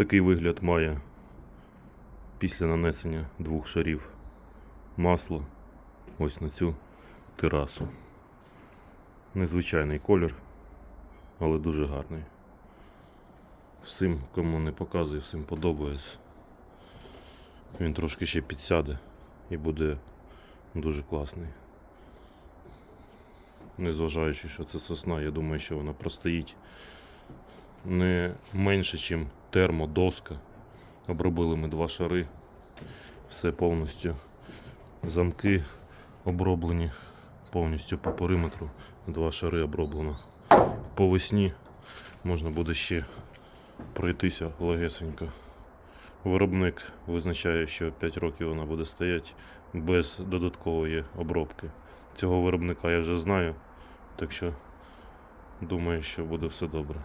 Такий вигляд має після нанесення двох шарів масла ось на цю терасу. Незвичайний колір, але дуже гарний. Всім, кому не показую, всім подобається. Він трошки ще підсяде і буде дуже класний. Незважаючи, що це сосна, я думаю, що вона простоїть не менше, ніж термодоска. Обробили ми два шари. Все повністю. Замки оброблені повністю по периметру. Два шари оброблено. По весні можна буде ще пройтися легесенько. Виробник визначає, що 5 років вона буде стояти без додаткової обробки. Цього виробника я вже знаю, так що думаю, що буде все добре.